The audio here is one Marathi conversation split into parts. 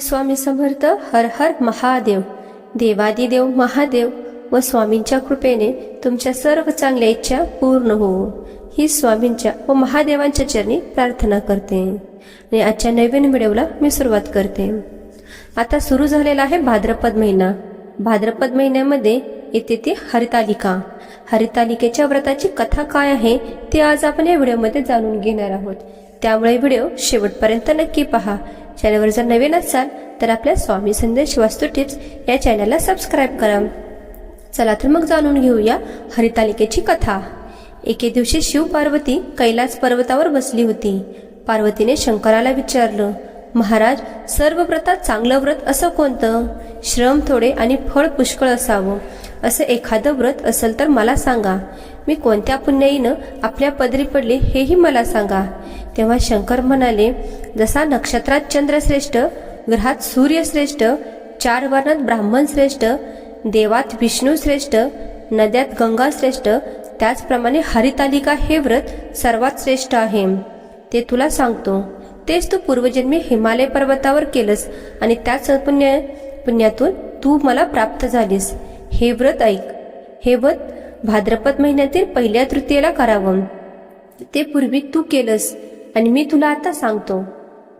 स्वामी समर्थ हर हर महादेव. देवादिदेव महादेव व स्वामींच्या कृपेने तुमच्या सर्व चांगल्या इच्छा पूर्ण हो ही स्वामींच्या व महादेवांच्या चरणी प्रार्थना करते. आणि आजच्या नवीन व्हिडिओला मी सुरुवात करते. आता सुरू झालेला आहे भाद्रपद महिना. भाद्रपद महिन्यामध्ये येते ती हरितालिका. हरितालिकेच्या व्रताची कथा काय आहे ते आज आपण या व्हिडिओमध्ये जाणून घेणार आहोत. त्यामुळे व्हिडिओ शेवटपर्यंत नक्की पहा. चॅनलवर जर नवीन असाल तर आपल्या स्वामी संदेश वास्तू टिप्स या चॅनलला सबस्क्राईब करा. चला तर मग जाणून घेऊया हरितालिकेची कथा. एके दिवशी शिव पार्वती कैलास पर्वतावर बसली होती. पार्वतीने शंकराला विचारलं महाराज सर्व व्रतात चांगलं व्रत असं कोणतं? श्रम थोडे आणि फळ पुष्कळ असावं. असं एखादं व्रत असेल तर मला सांगा. मी कोणत्या पुण्याईनं आपल्या पदरी पडले हेही मला सांगा. तेव्हा शंकर म्हणाले जसा नक्षत्रात चंद्र श्रेष्ठ ग्रहात सूर्य श्रेष्ठ चार वर्णात ब्राह्मण श्रेष्ठ देवात विष्णू श्रेष्ठ नद्यात गंगा श्रेष्ठ त्याचप्रमाणे हरितालिका हे व्रत सर्वात श्रेष्ठ आहे. ते तुला सांगतो. तेच तू पूर्वजन्मी हिमालय पर्वतावर केलंस आणि त्याच पुण्य पुण्यातून तू मला प्राप्त झालीस. हे व्रत ऐक. हे व्रत भाद्रपद महिन्यातील पहिल्या तृतीयेला करावं. ते पूर्वी तू केलंस आणि मी तुला आता सांगतो.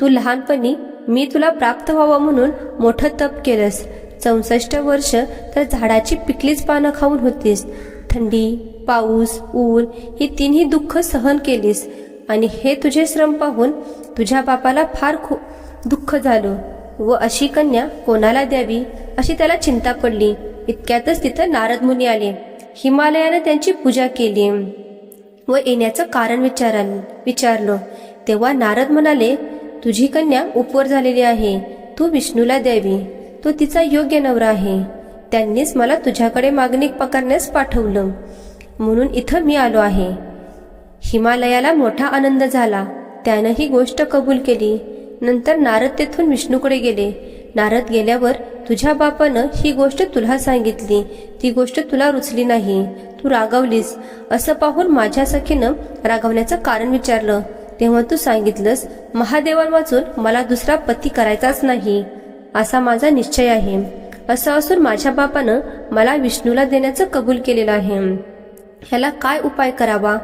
तू लहानपणी मी तुला प्राप्त व्हावं म्हणून मोठं तप केलंस. चौसष्ट वर्ष तर झाडाची पिकलीच पानं खाऊन होतीस. थंडी पाऊस ऊन ही तिन्ही दुःख सहन केलीस आणि हे तुझे श्रम पाहून तुझ्या बापाला फार खू दुःख झालं व अशी कन्या कोणाला द्यावी अशी त्याला चिंता पडली. इतक्यातच तिथं नारद मुनी आले. हिमालयाने त्यांची पूजा केली. व येण्याचं कारण विचारा विचारलं. तेव्हा नारद म्हणाले तुझी कन्या उपवर झालेली आहे. तू विष्णूला द्यावी. तो तिचा योग्य नवरा आहे. त्यांनीच मला तुझ्याकडे मागणी पकडण्यास पाठवलं. म्हणून इथं मी आलो आहे. हिमालयाला मोठा आनंद झाला. त्यानं ही गोष्ट कबूल केली. नंतर नारद तेथून विष्णूकडे गेले. नारद गेल्यावर तुझ्या बापानं ही गोष्ट तुला सांगितली. ती गोष्ट तुला रुचली नाही. तू रागवलीस. असं पाहून माझ्या सखीनं रागवण्याचं कारण विचारलं. तेव्हा तू सांगितलंस महादेवांवाचून मला दुसरा पती करायचाच नाही. असा माझा निश्चय आहे. असं असून माझ्या बापानं मला विष्णूला देण्याचं कबूल केलेलं आहे. ह्याला काय उपाय करावा?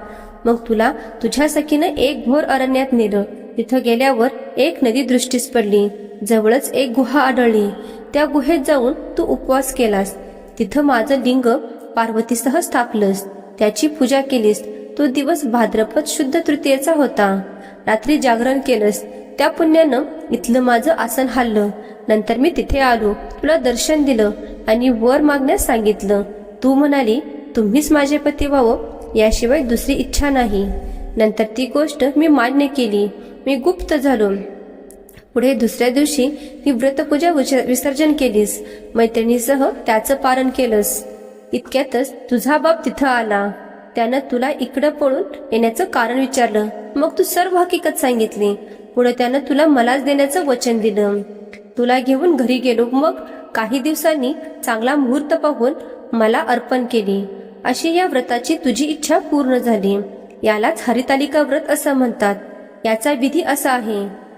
मग तुला तुझ्या सखीनं एक घोर अरण्यात नेलं. तिथं गेल्यावर एक नदी दृष्टीस पडली. जवळच एक गुहा आढळली. त्या गुहेत जाऊन तू उपवास केलास. तिथं माझं लिंग पार्वतीसह स्थापलंस. त्याची पूजा केलीस. तो दिवस भाद्रपद शुद्ध तृतीयेचा होता. रात्री जागरण केलंस. त्या पुण्यानं इथलं माझं आसन हल्लं नंतर मी तिथे आलो. तुला दर्शन दिलं आणि वर मागण्यास सांगितलं. तू म्हणाली तुम्हीच माझे पती व्हावं. याशिवाय दुसरी इच्छा नाही. नंतर ती गोष्ट मी मान्य केली. मी गुप्त झालो. पुढे दुसऱ्या दिवशी ती व्रतपूजा विसर्जन केलीस. मैत्रिणीसह त्याचं पारण केलंस. इतक्यातच तुझा बाप तिथं आला. त्यानं तुला इकडं पळून येण्याचं कारण विचारलं. मग तू सर्व हकीकत सांगितली. पुढे त्यानं तुला मलाच देण्याचं वचन दिलं. तुला घेऊन घरी गेलो. मग काही दिवसांनी चांगला मुहूर्त पाहून मला अर्पण केली. अशी या व्रताची तुझी इच्छा पूर्ण झाली. यालाच हरितालिका व्रत असं म्हणतात. याचा विधी असा आहे.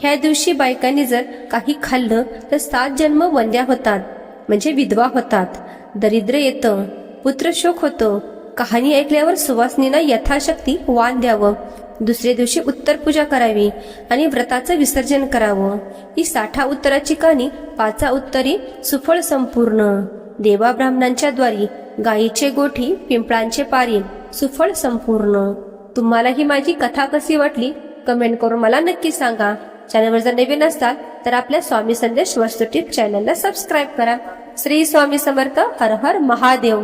ह्या दिवशी बायकांनी जर काही खाल्लं तर सात जन्म वंद्या होतात म्हणजे विधवा होतात. दरिद्र येतं पुत्रशोक होतो. कहाणी ऐकल्यावर सुवासनीनं यथाशक्ती वाण द्यावं. दुसऱ्या दिवशी उत्तर पूजा करावी आणि व्रताचं विसर्जन करावं. ही साठा उत्तराची कहाणी पाचा उत्तरी सुफळ संपूर्ण. देवा ब्राह्मणांच्या द्वारी गायीचे गोठी पिंपळांचे पारी सुफळ संपूर्ण. तुम्हाला ही माझी कथा कशी वाटली? कमेंट करून मला नक्की सांगा. चॅनलवर जर नवीन असताल तर आपल्या स्वामी संदेश वस्तू टिप चॅनलला सबस्क्राईब करा. श्री स्वामी समर्थ हर हर महादेव.